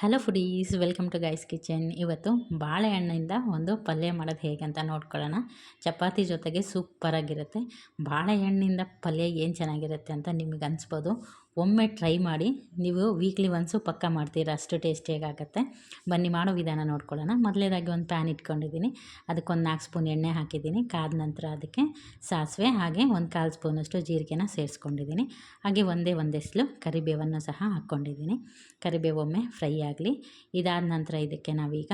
Hello foodies welcome to guys kitchen ಇವತ್ತು ಬಾಳೆಹಣ್ಣಿಂದ ಒಂದು ಪಲ್ಯ ಮಾಡೋದು ಹೇಗೆ ಅಂತ ನೋಡ್ಕೊಳ್ಳೋಣ. ಚಪಾತಿ ಜೊತೆಗೆ ಸೂಪರಾಗಿರುತ್ತೆ. ಬಾಳೆಹಣ್ಣಿಂದ ಪಲ್ಯ ಏನು ಚೆನ್ನಾಗಿರುತ್ತೆ ಅಂತ ನಿಮಗೆ ಅನಿಸ್ಬೋದು. ಒಮ್ಮೆ ಟ್ರೈ ಮಾಡಿ, ನೀವು ವೀಕ್ಲಿ ಒನ್ಸು ಪಕ್ಕ ಮಾಡ್ತೀರ, ಅಷ್ಟು ಟೇಸ್ಟಿಯಾಗುತ್ತೆ ಬನ್ನಿ ಮಾಡೋ ವಿಧಾನ ನೋಡ್ಕೊಳ್ಳೋಣ. ಮೊದಲೇದಾಗಿ ಒಂದು ಪ್ಯಾನ್ ಇಟ್ಕೊಂಡಿದ್ದೀನಿ. ಅದಕ್ಕೊಂದು ನಾಲ್ಕು ಸ್ಪೂನ್ ಎಣ್ಣೆ ಹಾಕಿದ್ದೀನಿ. ಕಾದ ನಂತರ ಅದಕ್ಕೆ ಸಾಸಿವೆ, ಹಾಗೆ ಒಂದು ಕಾಲು ಸ್ಪೂನಷ್ಟು ಜೀರಿಗೆನ ಸೇರಿಸ್ಕೊಂಡಿದ್ದೀನಿ. ಹಾಗೆ ಒಂದೇ ಒಂದೆಸ್ಲು ಕರಿಬೇವನ್ನು ಸಹ ಹಾಕ್ಕೊಂಡಿದ್ದೀನಿ. ಕರಿಬೇವೊಮ್ಮೆ ಫ್ರೈ ಆಗಲಿ. ಇದಾದ ನಂತರ ಇದಕ್ಕೆ ನಾವೀಗ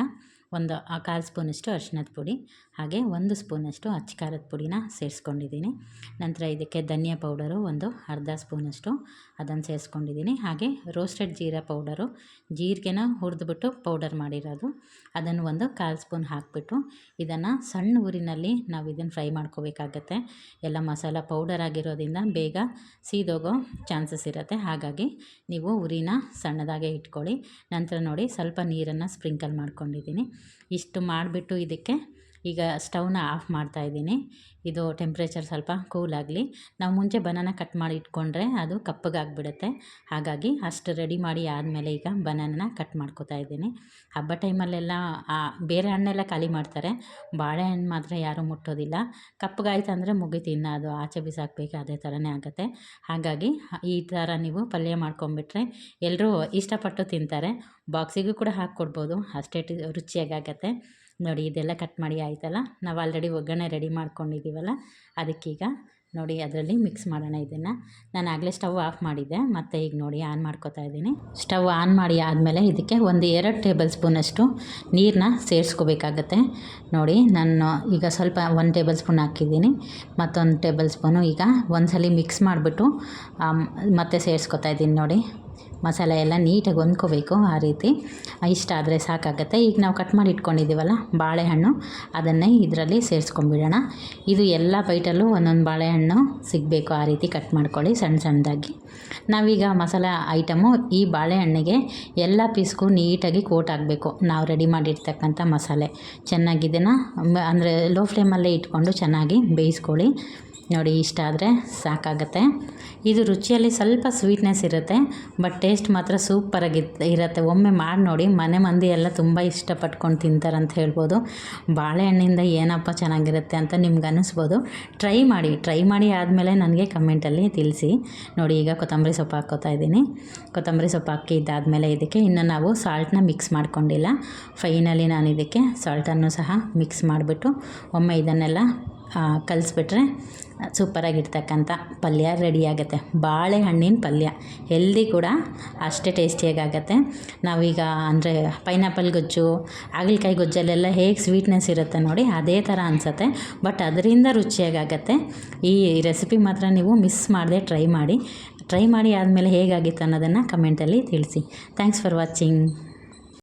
ಒಂದು ಕಾಲು ಸ್ಪೂನಷ್ಟು ಅರಿಶಿನದ ಪುಡಿ, ಹಾಗೆ ಒಂದು ಸ್ಪೂನಷ್ಟು ಅಚ್ಚ ಖಾರದ ಪುಡಿನ ಸೇರಿಸ್ಕೊಂಡಿದ್ದೀನಿ. ನಂತರ ಇದಕ್ಕೆ ಧನಿಯಾ ಪೌಡರು ಒಂದು ಅರ್ಧ ಸ್ಪೂನಷ್ಟು ಅದನ್ನು ಸೇರಿಸ್ಕೊಂಡಿದ್ದೀನಿ. ಹಾಗೆ ರೋಸ್ಟೆಡ್ ಜೀರಾ ಪೌಡರು, ಜೀರಿಗೆನ ಹುರಿದ್ಬಿಟ್ಟು ಪೌಡರ್ ಮಾಡಿರೋದು. ಅದನ್ನು ಒಂದು ಕಾಲು ಸ್ಪೂನ್ ಹಾಕಿಬಿಟ್ಟು ಇದನ್ನು ಸಣ್ಣ ಊರಿನಲ್ಲಿ ನಾವು ಇದನ್ನು ಫ್ರೈ ಮಾಡ್ಕೋಬೇಕಾಗತ್ತೆ. ಎಲ್ಲ ಮಸಾಲ ಪೌಡರ್ ಆಗಿರೋದ್ರಿಂದ ಬೇಗ ಸೀದೋಗೋ ಚಾನ್ಸಸ್ ಇರುತ್ತೆ. ಹಾಗಾಗಿ ನೀವು ಉರಿನ ಸಣ್ಣದಾಗೆ ಇಟ್ಕೊಳ್ಳಿ. ನಂತರ ನೋಡಿ ಸ್ವಲ್ಪ ನೀರನ್ನು ಸ್ಪ್ರಿಂಕಲ್ ಮಾಡ್ಕೊಂಡಿದ್ದೀನಿ. ಇಷ್ಟು ಮಾಡಿಬಿಟ್ಟು ಇದಕ್ಕೆ ಈಗ ಸ್ಟವ್ನ ಆಫ್ ಮಾಡ್ತಾ ಇದ್ದೀನಿ. ಇದು ಟೆಂಪ್ರೇಚರ್ ಸ್ವಲ್ಪ ಕೂಲ್ ಆಗಲಿ. ನಾವು ಮುಂಚೆ ಬನಾನ ಕಟ್ ಮಾಡಿ ಇಟ್ಕೊಂಡ್ರೆ ಅದು ಕಪ್ಪಗಾಗ್ಬಿಡುತ್ತೆ ಹಾಗಾಗಿ ಅಷ್ಟು ರೆಡಿ ಮಾಡಿ ಆದಮೇಲೆ ಈಗ ಬನಾನನ ಕಟ್ ಮಾಡ್ಕೋತಾ ಇದ್ದೀನಿ. ಹಬ್ಬ ಟೈಮಲ್ಲೆಲ್ಲ ಬೇರೆ ಹಣ್ಣೆಲ್ಲ ಖಾಲಿ ಮಾಡ್ತಾರೆ. ಬಾಳೆಹಣ್ಣು ಮಾತ್ರ ಯಾರೂ ಮುಟ್ಟೋದಿಲ್ಲ. ಕಪ್ಪಗಾಯ್ತು ಅಂದರೆ ಮುಗೀತು ಇನ್ನು ಅದು ಆಚೆ ಬಿಸಾಕಬೇಕು, ಅದೇ ಥರನೇ ಆಗುತ್ತೆ. ಹಾಗಾಗಿ ಈ ಥರ ನೀವು ಪಲ್ಯ ಮಾಡ್ಕೊಂಬಿಟ್ರೆ ಎಲ್ಲರೂ ಇಷ್ಟಪಟ್ಟು ತಿಂತಾರೆ. ಬಾಕ್ಸಿಗೂ ಕೂಡ ಹಾಕ್ಕೊಡ್ಬೋದು. ಅಷ್ಟೇ ರುಚಿಯಾಗತ್ತೆ ನೋಡಿ ಇದೆಲ್ಲ ಕಟ್ ಮಾಡಿ ಆಯ್ತಲ್ಲ? ನಾವು ಆಲ್ರೆಡಿ ಒಗ್ಗರಣೆ ರೆಡಿ ಮಾಡ್ಕೊಂಡಿದ್ದೀವಲ್ಲ ಅದಕ್ಕೀಗ ನೋಡಿ ಅದರಲ್ಲಿ ಮಿಕ್ಸ್ ಮಾಡೋಣ ಇದನ್ನು. ನಾನು ಆಗಲೇ ಸ್ಟವ್ ಆಫ್ ಮಾಡಿದ್ದೆ. ಮತ್ತು ಈಗ ನೋಡಿ ಆನ್ ಮಾಡ್ಕೋತಾ ಇದ್ದೀನಿ. ಸ್ಟವ್ ಆನ್ ಮಾಡಿ ಆದಮೇಲೆ ಇದಕ್ಕೆ ಒಂದು ಎರಡು ಟೇಬಲ್ ಸ್ಪೂನಷ್ಟು ನೀರನ್ನ ಸೇರಿಸ್ಕೋಬೇಕಾಗತ್ತೆ. ನೋಡಿ ನಾನು ಈಗ ಸ್ವಲ್ಪ ಒಂದು ಟೇಬಲ್ ಸ್ಪೂನ್ ಹಾಕಿದ್ದೀನಿ. ಮತ್ತೊಂದು ಟೇಬಲ್ ಸ್ಪೂನು ಈಗ ಒಂದ್ಸಲ ಮಿಕ್ಸ್ ಮಾಡಿಬಿಟ್ಟು ಮತ್ತೆ ಸೇರಿಸ್ಕೊತಾ ಇದ್ದೀನಿ ನೋಡಿ. ಮಸಾಲೆ ಎಲ್ಲ ನೀಟಾಗಿ ಹೊಂದ್ಕೋಬೇಕು ಆ ರೀತಿ. ಇಷ್ಟ ಆದರೆ ಸಾಕಾಗುತ್ತೆ. ಈಗ ನಾವು ಕಟ್ ಮಾಡಿ ಇಟ್ಕೊಂಡಿದ್ದೀವಲ್ಲ ಬಾಳೆಹಣ್ಣು, ಅದನ್ನೇ ಇದರಲ್ಲಿ ಸೇರಿಸ್ಕೊಂಡ್ಬಿಡೋಣ ಇದು ಎಲ್ಲ ಬೈಟಲ್ಲೂ ಒಂದೊಂದು ಬಾಳೆಹಣ್ಣು ಸಿಗಬೇಕು ಆ ರೀತಿ ಕಟ್ ಮಾಡ್ಕೊಳ್ಳಿ ಸಣ್ಣ ಸಣ್ಣದಾಗಿ. ನಾವೀಗ ಮಸಾಲೆ ಐಟಮು ಈ ಬಾಳೆಹಣ್ಣಿಗೆ ಎಲ್ಲ ಪೀಸ್ಗೂ ನೀಟಾಗಿ ಕೋಟ್ ಆಗಬೇಕು ನಾವು ರೆಡಿ ಮಾಡಿರ್ತಕ್ಕಂಥ ಮಸಾಲೆ. ಚೆನ್ನಾಗಿದೆನಾ? ಅಂದರೆ ಲೋ ಫ್ಲೇಮಲ್ಲೇ ಇಟ್ಕೊಂಡು ಚೆನ್ನಾಗಿ ಬೇಯಿಸ್ಕೊಳ್ಳಿ. ನೋಡಿ, ಇಷ್ಟ ಆದರೆ ಸಾಕಾಗತ್ತೆ. ಇದು ರುಚಿಯಲ್ಲಿ ಸ್ವಲ್ಪ ಸ್ವೀಟ್ನೆಸ್ ಇರುತ್ತೆ ಬಟ್ ಟೇಸ್ಟ್ ಮಾತ್ರ ಸೂಪರಾಗಿ ಇರುತ್ತೆ. ಒಮ್ಮೆ ಮಾಡಿ ನೋಡಿ, ಮನೆ ಮಂದಿ ಎಲ್ಲ ತುಂಬ ಇಷ್ಟಪಟ್ಕೊಂಡು ತಿಂತಾರಂತ ಹೇಳ್ಬೋದು. ಬಾಳೆಹಣ್ಣಿಂದ ಏನಪ್ಪ ಚೆನ್ನಾಗಿರುತ್ತೆ ಅಂತ ನಿಮ್ಗೆ ಅನ್ನಿಸ್ಬೋದು ಟ್ರೈ ಮಾಡಿ ಟ್ರೈ ಮಾಡಿ ಆದಮೇಲೆ ನನಗೆ ಕಮೆಂಟಲ್ಲಿ ತಿಳಿಸಿ. ನೋಡಿ, ಈಗ ಕೊತ್ತಂಬರಿ ಸೊಪ್ಪು ಹಾಕ್ಕೋತಾ ಇದ್ದೀನಿ. ಕೊತ್ತಂಬರಿ ಸೊಪ್ಪು ಹಾಕಿ ಇದಾದಮೇಲೆ ಇದಕ್ಕೆ ಇನ್ನು ನಾವು ಸಾಲ್ಟನ್ನ ಮಿಕ್ಸ್ ಮಾಡ್ಕೊಂಡಿಲ್ಲ. ಫೈನಲಿ ನಾನು ಇದಕ್ಕೆ ಸಾಲ್ಟನ್ನು ಸಹ ಮಿಕ್ಸ್ ಮಾಡಿಬಿಟ್ಟು ಒಮ್ಮೆ ಇದನ್ನೆಲ್ಲ ಕಲಿಸ್ಬಿಟ್ರೆ ಸೂಪರಾಗಿರ್ತಕ್ಕಂಥ ಪಲ್ಯ ರೆಡಿಯಾಗುತ್ತೆ. ಬಾಳೆಹಣ್ಣಿನ ಪಲ್ಯ. ಹೆಲ್ದಿ ಕೂಡ ಅಷ್ಟೇ ಟೇಸ್ಟಿಯಾಗುತ್ತೆ. ನಾವೀಗ ಅಂದರೆ ಪೈನಾಪಲ್ ಗೊಜ್ಜು, ಹಾಗಲಕಾಯಿ ಗೊಜ್ಜಲ್ಲೆಲ್ಲ ಹೇಗೆ ಸ್ವೀಟ್ನೆಸ್ ಇರುತ್ತೆ ನೋಡಿ ಅದೇ ಥರ ಅನಿಸುತ್ತೆ. ಬಟ್ ಅದರಿಂದ ರುಚಿಯಾಗತ್ತೆ. ಈ ರೆಸಿಪಿ ಮಾತ್ರ ನೀವು ಮಿಸ್ ಮಾಡದೆ ಟ್ರೈ ಮಾಡಿ. ಟ್ರೈ ಮಾಡಿ ಆದಮೇಲೆ ಹೇಗಾಗಿತ್ತು ಅನ್ನೋದನ್ನು ಕಮೆಂಟಲ್ಲಿ ತಿಳಿಸಿ. Thanks for watching